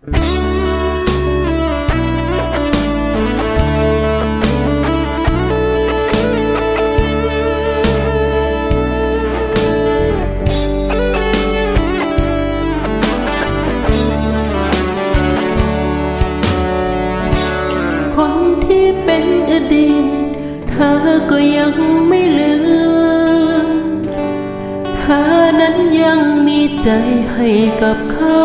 คนที่เป็นอดีตเธอก็ยังไม่ลืม เธอนั้นยังมีใจให้กับเขา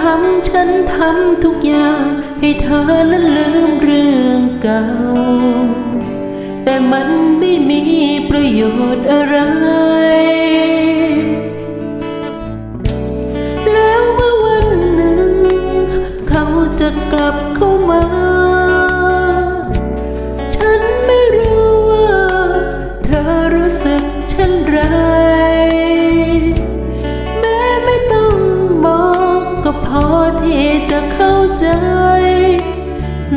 ทำฉันทำทุกอย่าง ให้เธอละลืมเรื่องเก่า แต่มันไม่มีประโยชน์อะไร แล้วเมื่อวันหนึ่ง เขาจะกลับเข้ามา ใจ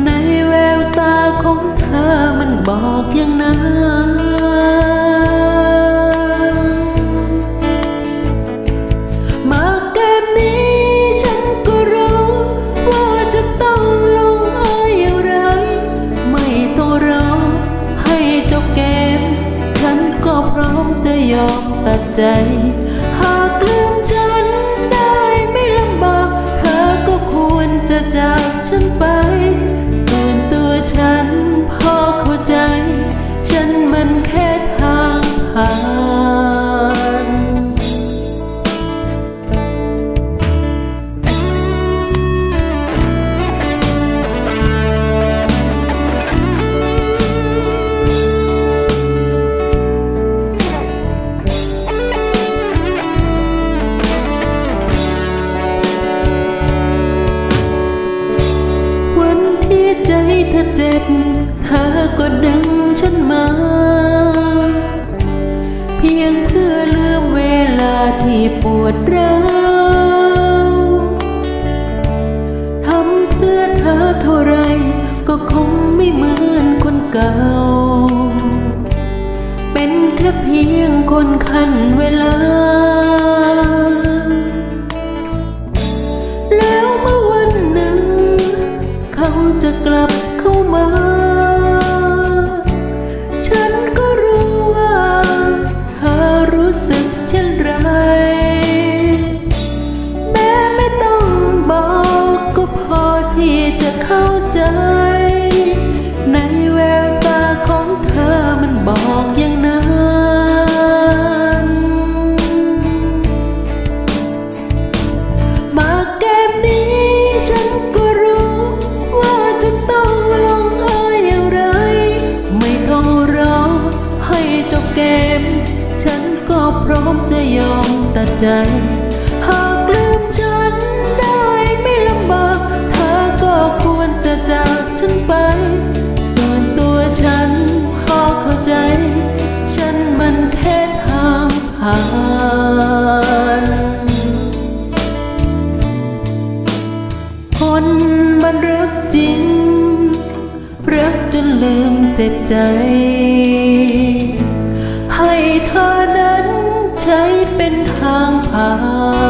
ในแววตาของเธอมันบอกอย่างนั้น มาเกมนี้ฉันก็รู้ว่าจะต้องลงเอยอย่างไร ไม่ต้องรอให้จ้าเกม ฉันก็พร้อมจะยอมตัดใจ จะจากฉันไป ใจเธอเจ็บเธอก็ดึงฉันมา เพียงเพื่อลืมเวลาที่ปวดร้าวทำเพื่อเธอเท่าไรก็คงไม่เหมือนคนเก่า เป็นแค่เพียงคนคันเวลา จะกลับเข้ามา ฉันก็รู้ว่าเธอรู้สึกเช่นไร แม้ไม่ต้องบอกก็พอที่จะเข้าใจ ในแววตาของเธอมันบอกอย่างนั้นมาเกมนี้ฉัน พร้อมจะยอมตัดใจ หากลืมฉันได้ไม่ลำบากเธอก็ควรจะจากฉันไป ส่วนตัวฉันพอเข้าใจ ฉันมันแค่ทางผ่านคนมันรักจริง รักจนลืมเจ็บใจ 啊。